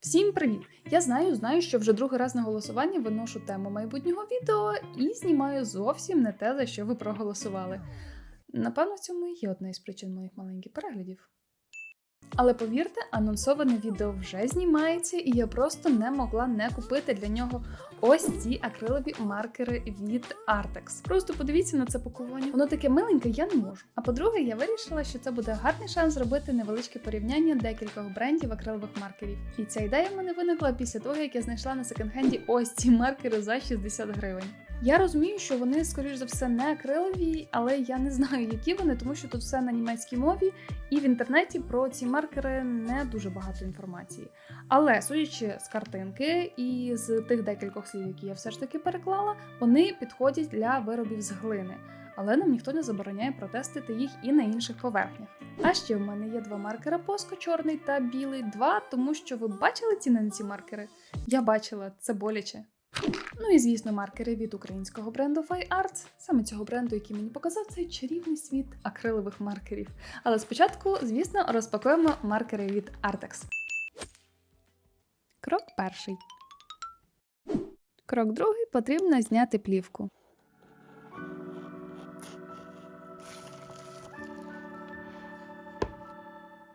Всім привіт! Я знаю, знаю, що вже другий раз на голосування виношу тему майбутнього відео і знімаю зовсім не те, за що ви проголосували. Напевно, в цьому є одна із причин моїх маленьких переглядів. Але повірте, анонсоване відео вже знімається, і я просто не могла не купити для нього ось ці акрилові маркери від Artex. Просто подивіться на це пакування. Воно таке миленьке, я не можу. А по-друге, я вирішила, що це буде гарний шанс зробити невеличке порівняння декількох брендів акрилових маркерів. І ця ідея в мене виникла після того, як я знайшла на секонд-хенді ось ці маркери за 60 гривень. Я розумію, що вони, скоріш за все, не акрилові, але я не знаю, які вони, тому що тут все на німецькій мові, і в інтернеті про ці маркери не дуже багато інформації. Але судячи з картинки і з тих декількох слів, які я все ж таки переклала, вони підходять для виробів з глини. Але нам ніхто не забороняє протестити їх і на інших поверхнях. А ще в мене є два маркера Поско, чорний та білий. Два, тому що ви бачили ціни на ці маркери? Я бачила, це боляче. Ну і звісно, маркери від українського бренду FiArt, саме цього бренду, який мені показав цей чарівний світ акрилових маркерів. Але спочатку, звісно, розпакуємо маркери від Artex. Крок перший. Крок другий потрібно зняти плівку.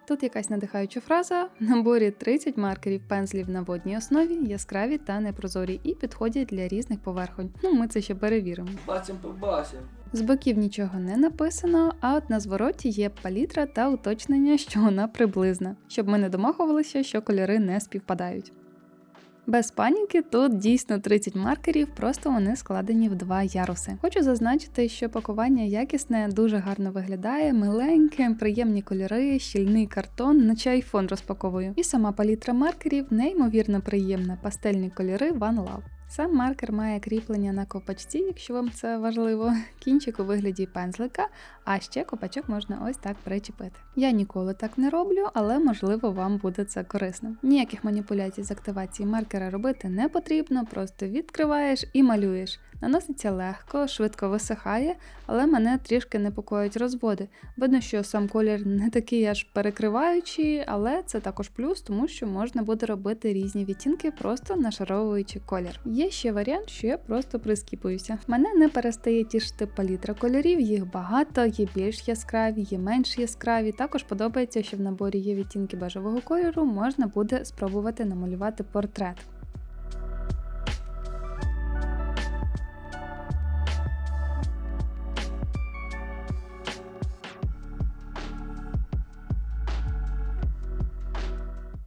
Тут якась надихаюча фраза. В наборі 30 маркерів пензлів на водній основі, яскраві та непрозорі, і підходять для різних поверхонь. Ну, ми це ще перевіримо. Бачимо, побачимо. З боків нічого не написано, а от на звороті є палітра та уточнення, що вона приблизна, щоб ми не домахувалися, що кольори не співпадають. Без паніки тут дійсно 30 маркерів, просто вони складені в два яруси. Хочу зазначити, що пакування якісне, дуже гарно виглядає, миленьке, приємні кольори, щільний картон, наче айфон розпаковую. І сама палітра маркерів неймовірно приємна, пастельні кольори One Love. Сам маркер має кріплення на копачці, якщо вам це важливо, кінчик у вигляді пензлика, а ще копачок можна ось так причепити. Я ніколи так не роблю, але можливо вам буде це корисно. Ніяких маніпуляцій з активації маркера робити не потрібно, просто відкриваєш і малюєш. Наноситься легко, швидко висихає, але мене трішки непокоїть розводи. Видно, що сам колір не такий аж перекриваючий, але це також плюс, тому що можна буде робити різні відтінки, просто нашаровуючи колір. Є ще варіант, що я просто прискіпуюся. Мене не перестає тішити палітра кольорів, їх багато, є більш яскраві, є менш яскраві. Також подобається, що в наборі є відтінки бежевого кольору, можна буде спробувати намалювати портрет.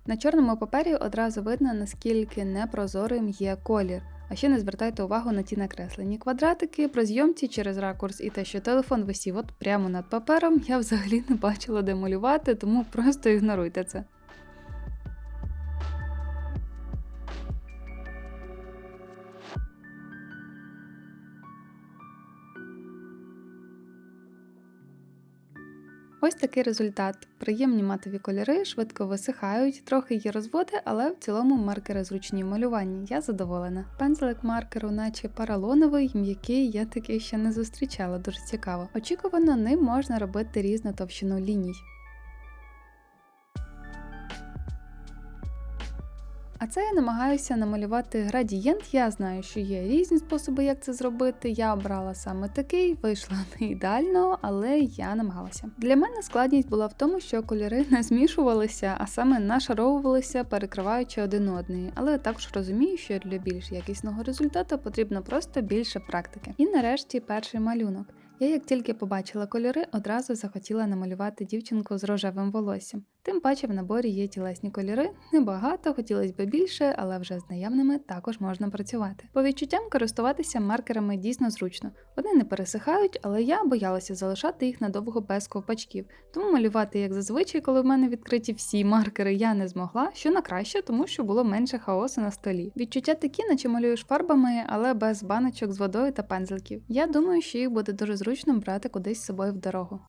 На чорному папері одразу видно, наскільки непрозорим є колір. А ще не звертайте увагу на ті накреслені квадратики при зйомці через ракурс і те, що телефон висів от прямо над папером, я взагалі не бачила, де малювати, тому просто ігноруйте це. Ось такий результат. Приємні матові кольори, швидко висихають, трохи є розводи, але в цілому маркери зручні в малюванні. Я задоволена. Пензлик маркеру, наче паралоновий, м'який, я такий ще не зустрічала, дуже цікаво. Очікувано, ним можна робити різну товщину ліній. А це я намагаюся намалювати градієнт. Я знаю, що є різні способи, як це зробити. Я обрала саме такий, вийшло не ідеально, але я намагалася. Для мене складність була в тому, що кольори не змішувалися, а саме нашаровувалися, перекриваючи один одний. Але також розумію, що для більш якісного результату потрібно просто більше практики. І нарешті перший малюнок. Я як тільки побачила кольори, одразу захотіла намалювати дівчинку з рожевим волоссям. Тим паче в наборі є тілесні кольори, небагато, хотілося б більше, але вже з наявними також можна працювати. По відчуттям користуватися маркерами дійсно зручно. Вони не пересихають, але я боялася залишати їх надовго без ковпачків. Тому малювати, як зазвичай, коли в мене відкриті всі маркери, я не змогла, що на краще, тому що було менше хаосу на столі. Відчуття такі, наче малюєш фарбами, але без баночок з водою та пензликів. Я думаю, що їх буде дуже зручно брати кудись з собою в дорогу.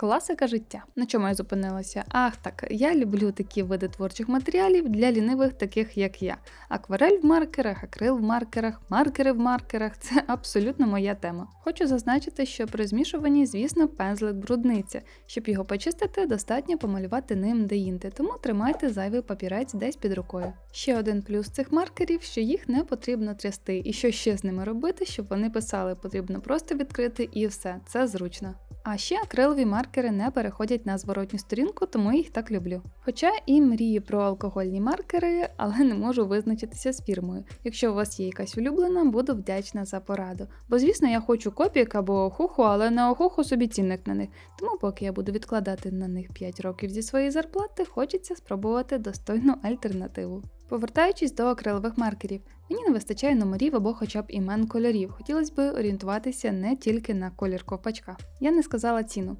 Класика життя. На чому я зупинилася? Ах, так, я люблю такі види творчих матеріалів для лінивих, таких як я. Акварель в маркерах, акрил в маркерах, маркери в маркерах це абсолютно моя тема. Хочу зазначити, що при змішуванні, звісно, пензлик брудниця. Щоб його почистити, достатньо помалювати ним деінде, тому тримайте зайвий папірець десь під рукою. Ще один плюс цих маркерів, що їх не потрібно трясти, і що ще з ними робити, щоб вони писали, потрібно просто відкрити і все, це зручно. А ще акрилові маркери не переходять на зворотню сторінку, тому їх так люблю. Хоча і мрію про алкогольні маркери, але не можу визначитися з фірмою. Якщо у вас є якась улюблена, буду вдячна за пораду. Бо звісно, я хочу копік або охуху, але на охуху собі цінник на них. Тому поки я буду відкладати на них 5 років зі своєї зарплати, хочеться спробувати достойну альтернативу. Повертаючись до акрилових маркерів, мені не вистачає номерів або хоча б імен кольорів. Хотілося б орієнтуватися не тільки на колір ковпачка. Я не сказала ціну.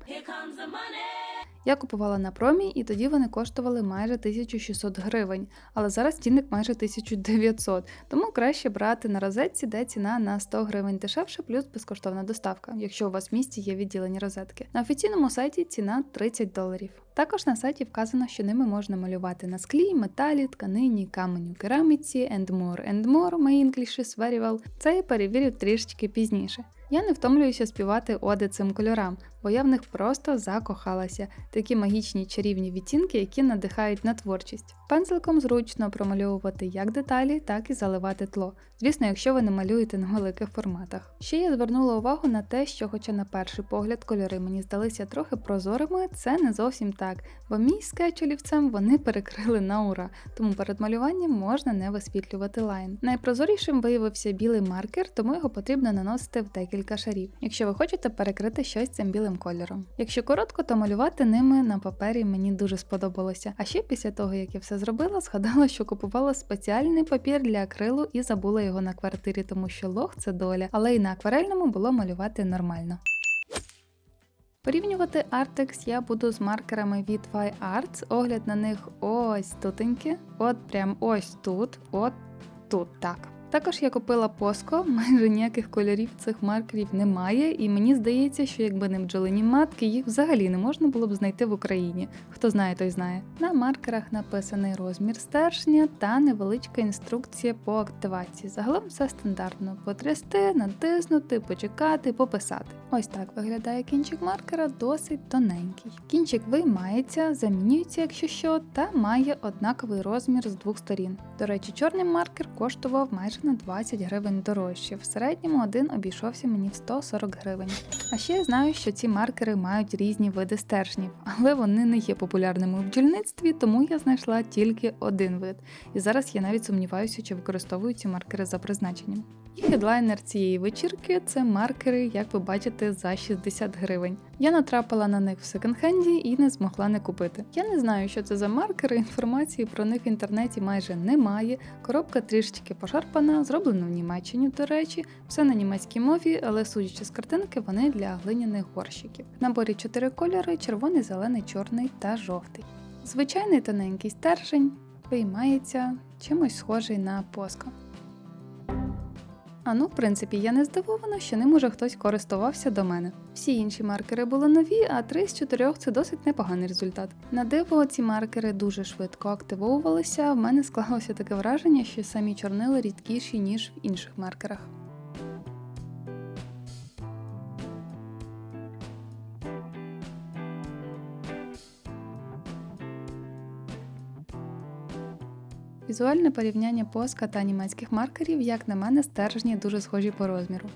Я купувала на промі, і тоді вони коштували майже 1600 гривень, але зараз цінник майже 1900, тому краще брати на розетці, де ціна на 100 гривень дешевше, плюс безкоштовна доставка, якщо у вас в місті є відділені розетки. На офіційному сайті ціна 30 доларів. Також на сайті вказано, що ними можна малювати на склі, металі, тканині, каменю, кераміці, and more, and more, my English is very well. Це я перевірю трішечки пізніше. Я не втомлююся співати оди цим кольорам, бо я в них просто закохалася. Такі магічні чарівні відтінки, які надихають на творчість. Пензликом зручно промальовувати як деталі, так і заливати тло. Звісно, якщо ви не малюєте на великих форматах. Ще я звернула увагу на те, що, хоча на перший погляд кольори мені здалися трохи прозорими, це не зовсім так, бо мій скетч олівцем вони перекрили на ура, тому перед малюванням можна не висвітлювати лайн. Найпрозорішим виявився білий маркер, тому його потрібно наносити в декілька шарів, якщо ви хочете перекрити щось цим білим кольором. Якщо коротко, то малювати ними на папері мені дуже сподобалося. А ще після того, як я все зробила, згадала, що купувала спеціальний папір для акрилу і забула його на квартирі, тому що лох це доля, але і на акварельному було малювати нормально. Порівнювати Artex я буду з маркерами від FiArts. Огляд на них ось тутеньки, от прям ось тут, от тут так. Також я купила Поско, майже ніяких кольорів цих маркерів немає, і мені здається, що якби не бджолині матки, їх взагалі не можна було б знайти в Україні. Хто знає, той знає. На маркерах написаний розмір стержня та невеличка інструкція по активації. Загалом все стандартно: потрясти, натиснути, почекати, пописати. Ось так виглядає кінчик маркера, досить тоненький. Кінчик виймається, замінюється, якщо що, та має однаковий розмір з двох сторін. До речі, чорний маркер коштував майже на 20 гривень дорожче. В середньому один обійшовся мені в 140 гривень. А ще я знаю, що ці маркери мають різні види стержнів, але вони не є популярними у бджільництві, тому я знайшла тільки один вид. І зараз я навіть сумніваюся, чи використовую ці маркери за призначенням. І хедлайнер цієї вечірки це маркери, як ви бачите, за 60 гривень. Я натрапила на них в секонд-хенді і не змогла не купити. Я не знаю, що це за маркери, інформації про них в інтернеті майже немає. Коробка трішечки пошарпана, зроблена в Німеччині, до речі, все на німецькій мові, але судячи з картинки, вони для глиняних горщиків. В наборі чотири кольори: червоний, зелений, чорний та жовтий. Звичайний тоненький стержень виймається чимось схожий на поско. А ну, в принципі, я не здивована, що ним уже хтось користувався до мене. Всі інші маркери були нові, а три з чотирьох це досить непоганий результат. На диво, ці маркери дуже швидко активовувалися. В мене склалося таке враження, що самі чорнили рідкіші, ніж в інших маркерах. Візуальне порівняння поска та німецьких маркерів, як на мене, стержні дуже схожі по розміру.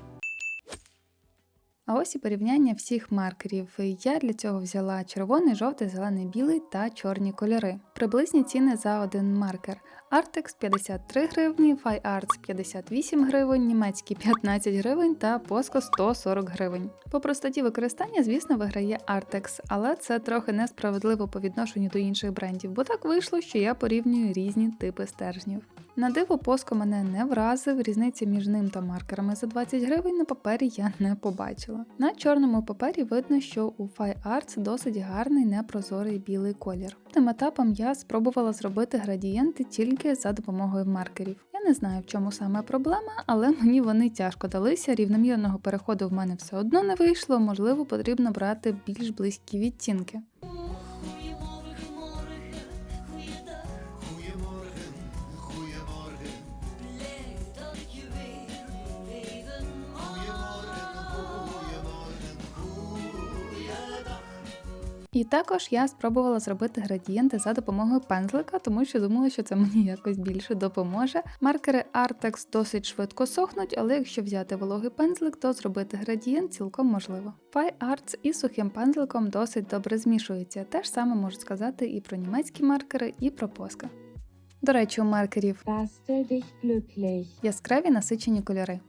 А ось і порівняння всіх маркерів. Я для цього взяла червоний, жовтий, зелений, білий та чорні кольори. Приблизні ціни за один маркер. Artex 53 гривні, FiArts 58 гривень, німецький 15 гривень та Posco 140 гривень. По простоті використання, звісно, виграє Artex, але це трохи несправедливо по відношенню до інших брендів, бо так вийшло, що я порівнюю різні типи стержнів. На диво Поско мене не вразив, різниці між ним та маркерами за 20 гривень на папері я не побачила. На чорному папері видно, що у FiArts досить гарний непрозорий білий колір. Тим етапом я спробувала зробити градієнти тільки за допомогою маркерів. Я не знаю, в чому саме проблема, але мені вони тяжко далися. Рівномірного переходу в мене все одно не вийшло. Можливо, потрібно брати більш близькі відтінки. І також я спробувала зробити градієнти за допомогою пензлика, тому що думала, що це мені якось більше допоможе. Маркери Artex досить швидко сохнуть, але якщо взяти вологий пензлик, то зробити градієнт цілком можливо. PyArts із сухим пензликом досить добре змішується. Те ж саме можу сказати і про німецькі маркери, і про поска. До речі, у маркерів яскраві насичені кольори.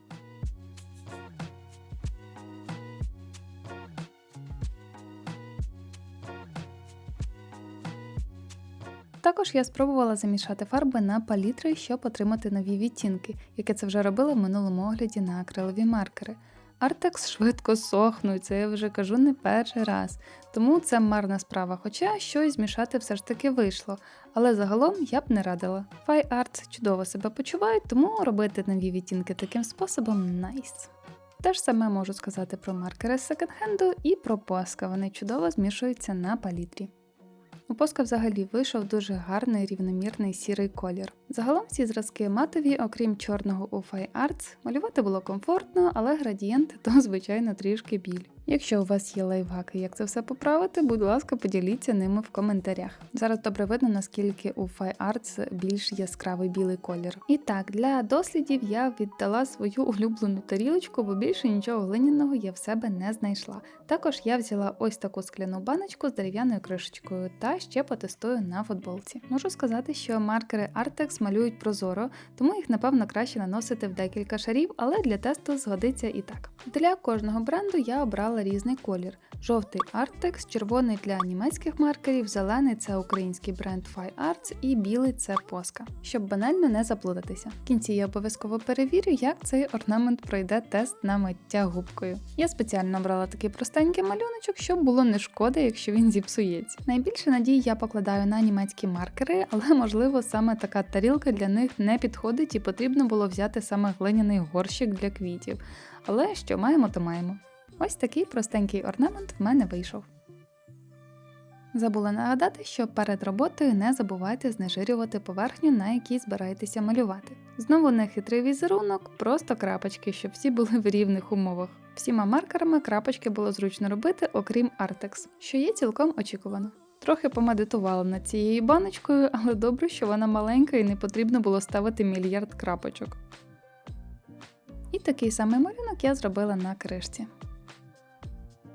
Також я спробувала замішати фарби на палітри, щоб отримати нові відтінки, яке це вже робила в минулому огляді на акрилові маркери. Артекс швидко сохнуть, це я вже кажу не перший раз, тому це марна справа, хоча щось змішати все ж таки вийшло, але загалом я б не радила. FiArt чудово себе почувають, тому робити нові відтінки таким способом найс. Те ж саме можу сказати про маркери з секонд-хенду і про поска, вони чудово змішуються на палітрі. У поска взагалі вийшов дуже гарний рівномірний сірий колір. Загалом всі зразки матові, окрім чорного у FiArts, малювати було комфортно, але градієнти то, звичайно, трішки біль. Якщо у вас є лайфхаки, як це все поправити, будь ласка, поділіться ними в коментарях. Зараз добре видно, наскільки у FiArts більш яскравий білий колір. І так, для дослідів я віддала свою улюблену тарілочку, бо більше нічого глиняного я в себе не знайшла. Також я взяла ось таку скляну баночку з дерев'яною кришечкою та ще потестую на футболці. Можу сказати, що маркери Artex малюють прозоро, тому їх напевно краще наносити в декілька шарів, але для тесту згодиться і так. Для кожного бренду я обрала різний колір: жовтий Artex, червоний для німецьких маркерів, зелений це український бренд FiArts і білий це Posca, щоб банально не заплутатися. В кінці я обов'язково перевірю, як цей орнамент пройде тест на миття губкою. Я спеціально обрала такий простенький малюночок, щоб було не шкода, якщо він зіпсується. Найбільше надії я покладаю на німецькі маркери, але можливо саме така тарілка для них не підходить і потрібно було взяти саме глиняний горщик для квітів. Але що маємо, то маємо. Ось такий простенький орнамент в мене вийшов. Забула нагадати, що перед роботою не забувайте знежирювати поверхню, на якій збираєтеся малювати. Знову не хитрий візерунок, просто крапочки, щоб всі були в рівних умовах. Всіма маркерами крапочки було зручно робити, окрім Artex, що є цілком очікувано. Трохи помедитувала над цією баночкою, але добре, що вона маленька і не потрібно було ставити мільярд крапочок. І такий самий малюнок я зробила на кришці.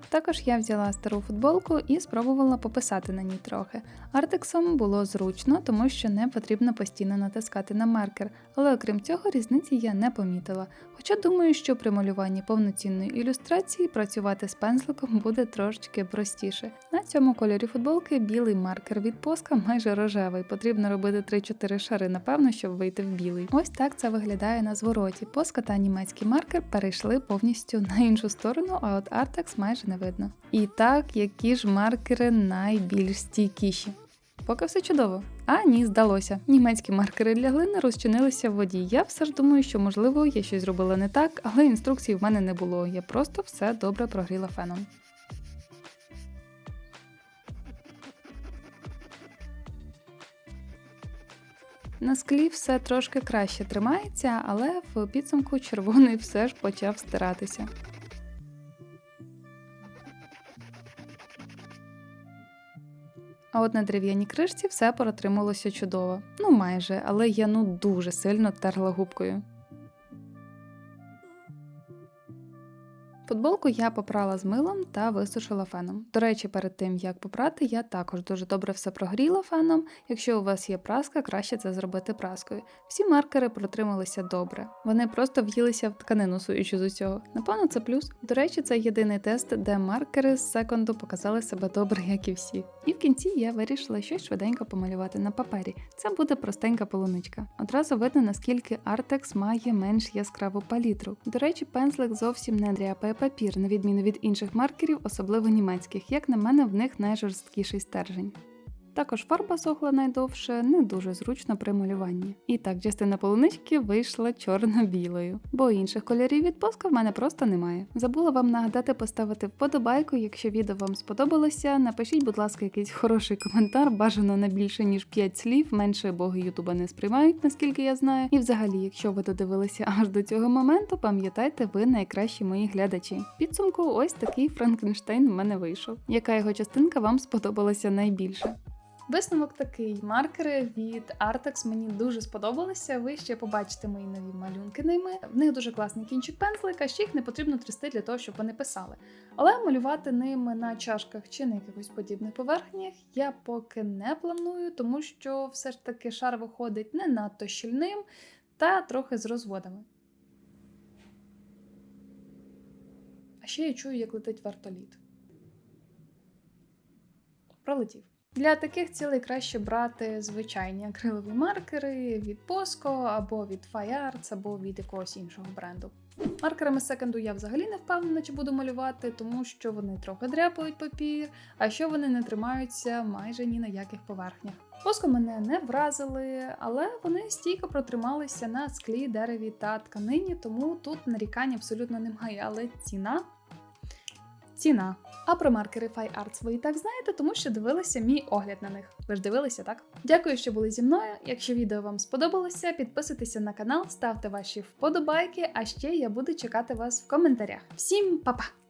Також я взяла стару футболку і спробувала пописати на ній трохи. Артексом було зручно, тому що не потрібно постійно натискати на маркер, але окрім цього різниці я не помітила. Хоча думаю, що при малюванні повноцінної ілюстрації працювати з пензликом буде трошечки простіше. На цьому кольорі футболки білий маркер від поска майже рожевий. Потрібно робити 3-4 шари, напевно, щоб вийти в білий. Ось так це виглядає на звороті. Поска та німецький маркер перейшли повністю на іншу сторону, а от Артекс майже не видно. І так, які ж маркери найбільш стійкіші? Поки все чудово. А ні, здалося. Німецькі маркери для глини розчинилися в воді. Я все ж думаю, що можливо я щось зробила не так, але інструкцій в мене не було. Я просто все добре прогріла феном. На склі все трошки краще тримається, але в підсумку червоний все ж почав стиратися. А от на дерев'яній кришці все протрималося чудово. Ну майже, але я ну дуже сильно терла губкою. Футболку я попрала з милом та висушила феном. До речі, перед тим як попрати, я також дуже добре все прогріла феном. Якщо у вас є праска, краще це зробити праскою. Всі маркери протрималися добре. Вони просто в'їлися в тканину, суючи з усього. Напевно, це плюс. До речі, це єдиний тест, де маркери з секунду показали себе добре, як і всі. І в кінці я вирішила щось швиденько помалювати на папері. Це буде простенька полуничка. Одразу видно, наскільки Artex має менш яскраву палітру. До речі, пензлик зовсім не дряпає папір, на відміну від інших маркерів, особливо німецьких. Як на мене, в них найжорсткіший стержень. Також фарба сохла найдовше, не дуже зручно при малюванні. І так, частина полунички вийшла чорно-білою, бо інших кольорів від поска в мене просто немає. Забула вам нагадати поставити вподобайку, якщо відео вам сподобалося. Напишіть, будь ласка, якийсь хороший коментар, бажано не більше ніж 5 слів, менше боги Ютуба не сприймають, наскільки я знаю. І взагалі, якщо ви додивилися аж до цього моменту, пам'ятайте, ви найкращі мої глядачі. Підсумку, ось такий Франкенштейн в мене вийшов. Яка його частинка вам сподобалася найбільше? Висновок такий: маркери від Artex мені дуже сподобалися. Ви ще побачите мої нові малюнки ними. В них дуже класний кінчик пензлика, ще їх не потрібно трясти для того, щоб вони писали. Але малювати ними на чашках чи на якихось подібних поверхнях я поки не планую, тому що все ж таки шар виходить не надто щільним та трохи з розводами. А ще я чую, як летить вертоліт. Пролетів. Для таких цілей краще брати звичайні акрилові маркери від Posco або від FireArts, або від якогось іншого бренду. Маркерами секонду я взагалі не впевнена, чи буду малювати, тому що вони трохи дряпають папір, а що вони не тримаються майже ні на яких поверхнях. Поско мене не вразили, але вони стійко протрималися на склі, дереві та тканині, тому тут нарікань абсолютно немає. Але ціна ціна. А про маркери FireArts ви і так знаєте, тому що дивилися мій огляд на них. Ви ж дивилися, так? Дякую, що були зі мною. Якщо відео вам сподобалося, підписуйтеся на канал, ставте ваші вподобайки, а ще я буду чекати вас в коментарях. Всім па-па!